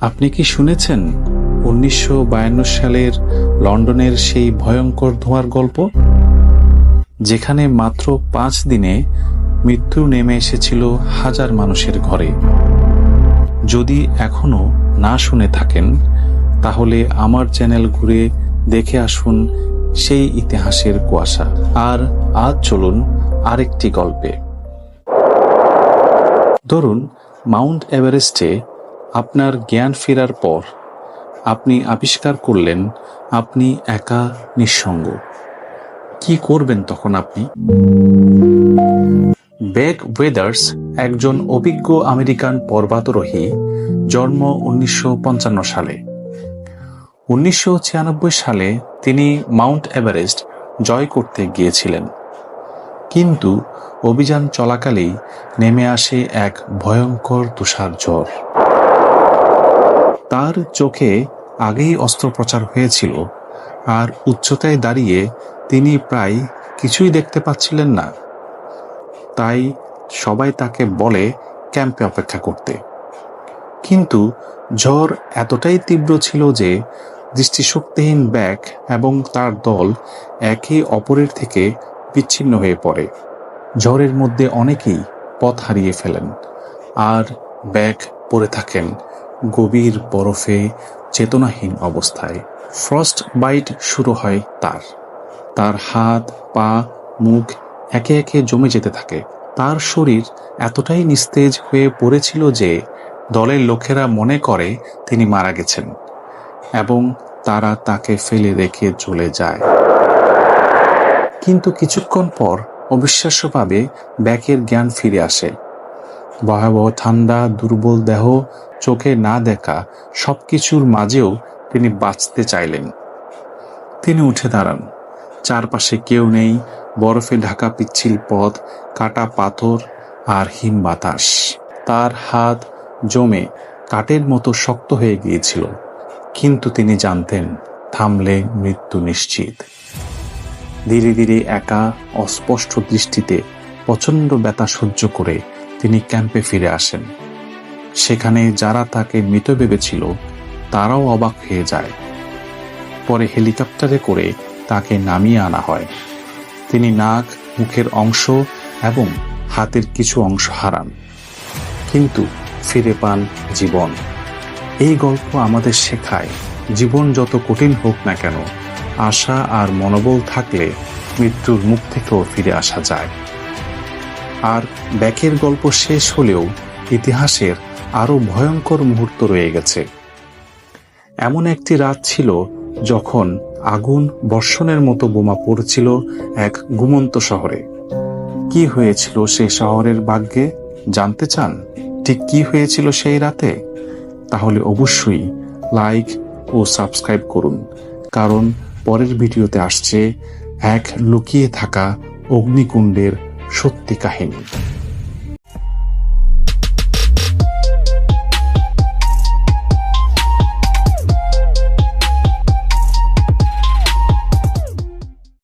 আপনি কি শুনেছেন উনিশশো বায়ান্ন সালের লন্ডনের সেই ভয়ঙ্কর ধোঁয়ার গল্প? যেখানে মাত্র পাঁচ দিনে মৃত্যু নেমে এসেছিল হাজার মানুষের ঘরে। যদি এখনও না শুনে থাকেন, তাহলে আমার চ্যানেল ঘুরে দেখে আসুন সেই ইতিহাসের কুয়াশা। আর আজ চলুন আরেকটি গল্পে। ধরুন, মাউন্ট এভারেস্টে আপনার জ্ঞান ফেরার পর আপনি আবিষ্কার করলেন আপনি একা নিঃসঙ্গ। কি করবেন তখন আপনি? বেগ ওয়েদার্স একজন অভিজ্ঞ আমেরিকান পর্বতারোহী, জন্ম উনিশশো পঞ্চান্ন সালে। উনিশশো ছিয়ানব্বই সালে তিনি মাউন্ট এভারেস্ট জয় করতে গিয়েছিলেন। কিন্তু অভিযান চলাকালেই নেমে আসে এক ভয়ঙ্কর তুষার ঝড় তার চোখে আগেই অস্ত্রোপচার হয়েছিল, আর উচ্চতায় দাঁড়িয়ে তিনি প্রায় কিছুই দেখতে পাচ্ছিলেন না। তাই সবাই তাকে বলে, ক্যাম্পে অপেক্ষা করতে। কিন্তু ঝড় এতটাই তীব্র ছিল যে, দৃষ্টিশক্তিহীন ব্যাগ এবং তার দল একে অপরের থেকে বিচ্ছিন্ন হয়ে পড়ে। ঝড়ের মধ্যে অনেকেই পথ হারিয়ে ফেলেন, আর ব্যাগ পড়ে থাকেন গভীর বরফে চেতনাহীন অবস্থায়। ফ্রস্ট বাইট শুরু হয় তার। তার হাত, পা, মুখ একে একে জমে যেতে থাকে। তার শরীর এতটাই নিস্তেজ হয়ে পড়েছিল যে দলের লোকেরা মনে করে তিনি মারা গেছেন এবং তারা তাকে ফেলে রেখে চলে যায়। কিন্তু কিছুক্ষণ পর অবিশ্বাস্যভাবে ব্যাকের জ্ঞান ফিরে আসে। ভয়াবহ ঠান্ডা, দুর্বল দেহ চোখে না দেখা সবকিছুর মাঝেও তিনি বাঁচতে চাইলেন। তিনি উঠে দাঁড়ান। চারপাশে কেউ নেই, বরফে ঢাকা পিচ্ছিল পথ, কাটা পাথর আর হিম বাতাস। তার হাত জমে কাঠের মতো শক্ত হয়ে গিয়েছিল, কিন্তু তিনি জানতেন থামলে মৃত্যু নিশ্চিত। ধীরে ধীরে একা, অস্পষ্ট দৃষ্টিতে প্রচণ্ড ব্যথা সহ্য করে তিনি ক্যাম্পে ফিরে আসেন। সেখানে যারা তাকে মৃত ভেবেছিল, তারাও অবাক হয়ে যায়। পরে হেলিকপ্টারে করে তাকে নামিয়ে আনা হয়। তিনি নাক, মুখের অংশ এবং হাতের কিছু অংশ হারান। কিন্তু ফিরে পান জীবন। এই গল্প আমাদের শেখায়, জীবন যত কঠিন হোক না কেন, আশা আর মনোবল থাকলে মৃত্যুর মুখ থেকেও ফিরে আসা যায়। আর ব্যাকের গল্প শেষ হলেও ইতিহাসের আরও ভয়ঙ্কর মুহূর্ত রয়ে গেছে। এমন একটি রাত ছিল যখন আগুন বর্ষণের মতো বোমা পড়ছিল এক ঘুমন্ত শহরে। কি হয়েছিল সেই শহরের ভাগ্যে, জানতে চান? ঠিক কি হয়েছিল সেই রাতে? তাহলে অবশ্যই লাইক ও সাবস্ক্রাইব করুন, কারণ পরের ভিডিওতে আসছে এক লুকিয়ে থাকা অগ্নিকুণ্ডের সত্যি কাহিনী।